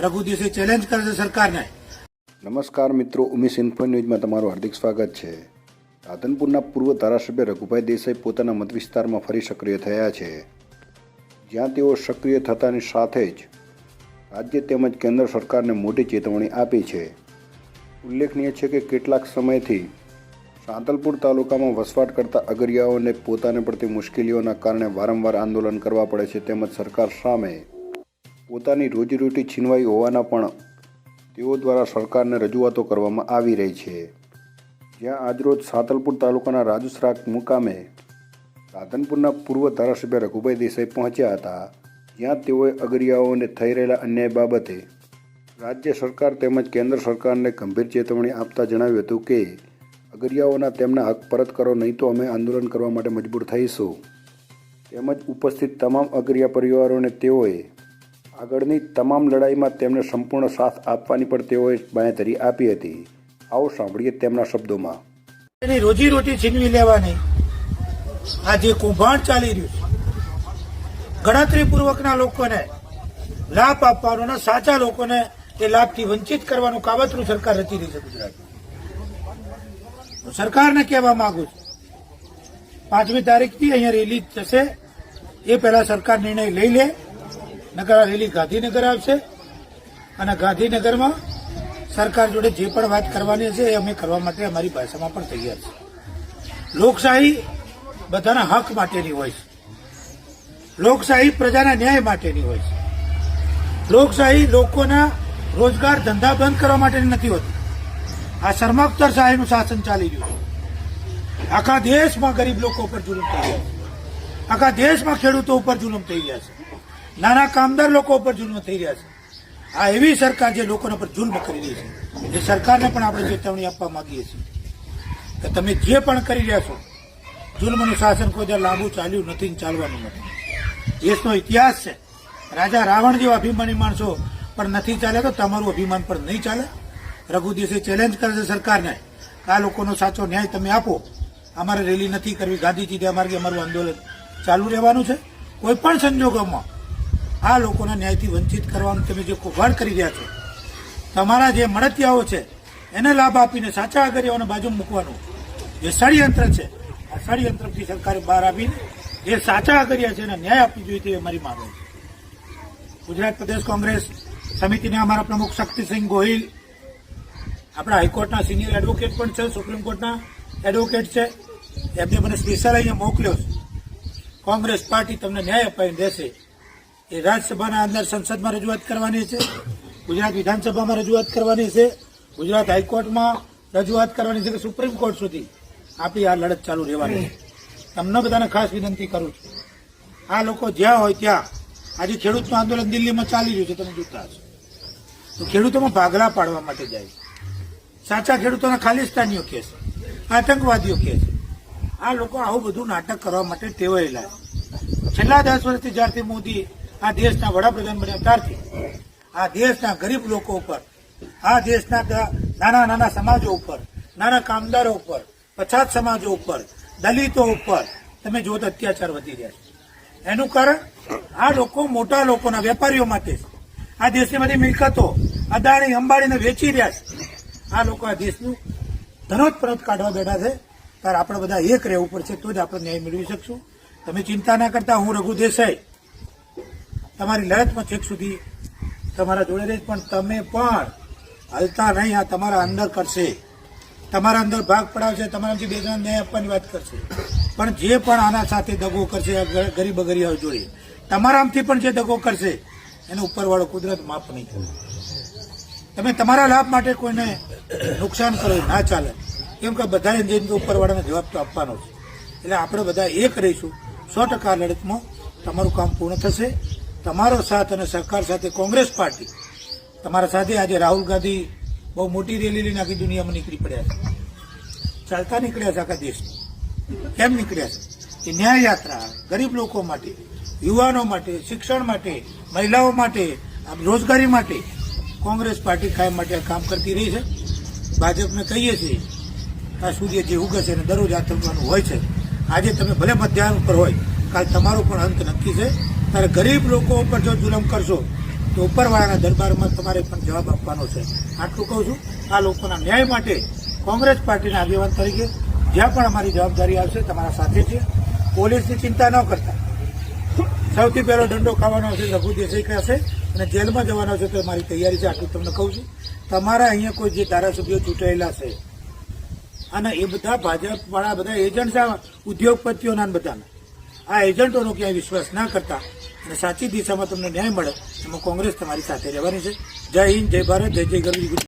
રઘુ દિવસે ચેલેન્જ કરે છે સરકારને. નમસ્કાર મિત્રો, ઉમેશ ઇન્ફો ન્યૂઝમાં તમારું હાર્દિક સ્વાગત છે. રાધનપુરના પૂર્વ ધારાસભ્ય રઘુભાઈ દેસાઈ પોતાના મત વિસ્તારમાં ફરી સક્રિય થયા છે. જ્યાં તેઓ સક્રિય થતાની સાથે જ રાજ્ય તેમજ કેન્દ્ર સરકારને મોટી ચેતવણી આપી છે. ઉલ્લેખનીય છે કે કેટલાક સમયથી સાંતલપુર તાલુકામાં વસવાટ કરતા અગરિયાઓને પોતાને પડતી મુશ્કેલીઓના કારણે વારંવાર આંદોલન કરવા પડે છે તેમજ સરકાર સામે પોતાની રોજીરોટી છીનવાઈ હોવાના પણ તેઓ દ્વારા સરકારને રજૂઆતો કરવામાં આવી રહી છે. જ્યાં આજરોજ સાતલપુર તાલુકાના રાજુસરાક મુકામે રાધનપુરના પૂર્વ ધારાસભ્ય રઘુભાઈ દેસાઈ પહોંચ્યા હતા. જ્યાં તેઓએ અગરિયાઓને થઈ રહેલા અન્યાય બાબતે રાજ્ય સરકાર તેમજ કેન્દ્ર સરકારને ગંભીર ચેતવણી આપતા જણાવ્યું હતું કે, અગરિયાઓના તેમના હક પરત કરો, નહીં તો અમે આંદોલન કરવા માટે મજબૂર થઈશું. તેમજ ઉપસ્થિત તમામ અગરિયા પરિવારોને તેઓએ આગળની તમામ લડાઈમાં તેમને સંપૂર્ણ સાથ આપવાની પણ તેઓએ બાંયધરી આપી હતી. આવો સાંભળીએ તેમના શબ્દોમાં. એની રોજીરોટી છીનવી લેવાની આ જે કૌભાંડ ચાલી રહ્યું છે, ગણતરીપૂર્વકના લોકોને લાભ આપવાનો અને સાચા લોકોને એ લાભથી વંચિત કરવાનું કાવતરું સરકાર રચી રહી છે ગુજરાત હું સરકારને કહેવા માંગુ છું, પાંચમી તારીખથી અહીંયા રેલી થશે, એ પહેલા સરકાર નિર્ણય લઈ લે. નગર આ રેલી ગાંધીનગર આવશે અને ગાંધીનગરમાં સરકાર જોડે જે પણ વાત કરવાની છે એ અમે કરવા માટે અમારી ભાષામાં પણ તૈયાર છે લોકશાહી બધાના હક માટેની હોય છે. લોકશાહી પ્રજાના ન્યાય માટેની હોય છે. લોકશાહી લોકોના રોજગાર ધંધા બંધ કરવા માટેની નથી હોતી. આ શર્માક્તર શાહીનું શાસન ચાલી રહ્યું આખા દેશમાં ગરીબ લોકો ઉપર જુલમ થઈ રહ્યા છે. આખા દેશમાં ખેડૂતો ઉપર જુલમ થઈ રહ્યા છે. નાના કામદાર લોકો ઉપર જુલ્મ થઈ રહ્યા છે. આ એવી સરકાર જે લોકોના પર જુલ્મ કરી રહી છે. એ સરકારને પણ આપણે ચેતવણી આપવા માંગીએ છીએ કે તમે જે પણ કરી રહ્યા છો, જુલ્મનું શાસન કોઈ દર લાંબુ ચાલ્યું નથી ચાલવાનું નથી. દેશનો ઇતિહાસ છે. રાજા રાવણ જેવા અભિમાની માણસો પણ નથી ચાલે તો તમારું અભિમાન પણ નહીં ચાલે. રઘુ દિવસે ચેલેન્જ કરે છે સરકારને આ લોકોનો સાચો ન્યાય તમે આપો. અમારે રેલી નથી કરવી. ગાંધીજી માર્ગે અમારું આંદોલન ચાલુ રહેવાનું છે. કોઈ પણ સંજોગોમાં આ લોકોના ન્યાયથી વંચિત કરવાનું તમે જે કૌભાંડ કરી રહ્યા છો, તમારા જે મળતિયાઓ છે, એને લાભ આપીને સાચા આગળીઓને બાજુ મૂકવાનું જે ષડયંત્ર છે. આ ષડયંત્રથી સરકારે બહાર આવીને જે સાચા આગળિયા છે એને ન્યાય આપવી જોઈએ તે અમારી માંગ છે. ગુજરાત પ્રદેશ કોંગ્રેસ સમિતિના અમારા પ્રમુખ શક્તિસિંહ ગોહિલ, આપણા હાઈકોર્ટના સિનિયર એડવોકેટ પણ છે, સુપ્રીમ કોર્ટના એડવોકેટ છે. એમને મને સ્પેશિયલ અહીંયા મોકલ્યો છે. કોંગ્રેસ પાર્ટી તમને ન્યાય અપાવીને દેશે. એ રાજ્યસભાના અંદર સંસદમાં રજૂઆત કરવાની છે, ગુજરાત વિધાનસભામાં રજૂઆત કરવાની છે, ગુજરાત હાઈકોર્ટમાં રજૂઆત કરવાની છે કે સુપ્રીમ કોર્ટ સુધી આપણી આ લડત ચાલુ રહેવાની છે. તમને બધાને ખાસ વિનંતી કરું છું. આ લોકો જ્યાં હોય ત્યાં, આજે ખેડૂતનું આંદોલન દિલ્હીમાં ચાલી રહ્યું છે, તમે જોતા હશો. તો ખેડૂતોમાં ભાગલા પાડવા માટે જાય સાચા ખેડૂતોના ખાલિસ્તાનીઓ છે, આતંકવાદીઓ છે. આ લોકો આવું બધું નાટક કરવા માટે ટેવાયેલા છેલ્લા દસ વર્ષથી જ્યારથી મોદી આ દેશના વડાપ્રધાન બન્યા ત્યારથી. આ દેશના ગરીબ લોકો ઉપર, આ દેશના નાના નાના સમાજો ઉપર, નાના કામદારો ઉપર, પછાત સમાજો ઉપર, દલિતો ઉપર તમે જુઓ તો અત્યાચાર વધી રહ્યા છે. એનું કારણ, આ લોકો મોટા લોકોના વેપારીઓ માટે છે. આ દેશની બધી મિલકતો, અદાણી, અંબાણીને વેચી રહ્યા છે. આ લોકો આ દેશનું ધનોત પરત કાઢવા બેઠા છે. ત્યારે આપણે બધા એક રહેવું પડશે, તો જ આપણે ન્યાય મેળવી શકશું. તમે ચિંતા ના કરતા, હું રઘુ દેસાઈ. તમારી લડતમાં છેક સુધી તમારા જોડે રહીશ પણ તમે પણ હલતા નહીં, આ તમારા અંદર કરશે. તમારા અંદર ભાગ પડાવશે તમારાથી બે જણા ન્યાય આપવાની વાત કરશે. પણ જે પણ આના સાથે દગો કરશે ગરીબ અગરિયાઓ જોડે, તમારામાંથી પણ જે દગો કરશે, એને ઉપરવાળો કુદરત માફ નહીં કરે. તમે તમારા લાભ માટે કોઈને નુકસાન કરો, ના ચાલે. કેમ કે બધાએ જઈને ઉપરવાળાને જવાબ તો આપવાનો છે એટલે આપણે બધા એક રહીશું. સો ટકા લડતમાં તમારું કામ પૂર્ણ થશે. તમારો સાથ અને સરકાર સાથે કોંગ્રેસ પાર્ટી. તમારા સાથે આજે રાહુલ ગાંધી બહુ મોટી રેલી લઈને આખી દુનિયામાં નીકળી પડ્યા છે. ચાલતા નીકળ્યા છે આખા દેશ કેમ નીકળ્યા છે? એ ન્યાય યાત્રા ગરીબ લોકો માટે, યુવાનો માટે, શિક્ષણ માટે, મહિલાઓ માટે રોજગારી માટે કોંગ્રેસ પાર્ટી કાયમ માટે કામ કરતી રહી છે. ભાજપને કહીએ છીએ, આ સૂર્ય જે ઉગે છે એને દરરોજ આતંકવાનું હોય છે. આજે તમે ભલે મધ્યાહન ઉપર હોય, કાલ તમારો પણ અંત નક્કી છે. ત્યારે ગરીબ લોકો ઉપર જો જુલમ કરશો, તો ઉપરવાળાના દરબારમાં તમારે પણ જવાબ આપવાનો છે. આટલું કહું છું, આ લોકોના ન્યાય માટે કોંગ્રેસ પાર્ટીના આગેવાન તરીકે જ્યાં પણ અમારી જવાબદારી આવશે, તમારા સાથે છે પોલીસની ચિંતા ન કરતા. સૌથી પહેલો દંડો ખાવાનો હશે, લઘુ દેસાઈ કહેશે અને જેલમાં જવાનો છે તો મારી તૈયારી છે, આટલું તમને કહું છું. તમારા અહીંયા કોઈ જે ધારાસભ્યો ચૂંટાયેલા છે, અને એ બધા ભાજપવાળા બધા એજન્ટ છે ઉદ્યોગપતિઓના બધાના. આ એજન્ટોનો ક્યાંય વિશ્વાસ ના કરતા. અને સાચી દિશામાં તમને ન્યાય મળે, એમાં કોંગ્રેસ તમારી સાથે રહેવાની છે. જય હિન્દ, જય ભારત, જય જય ગરવી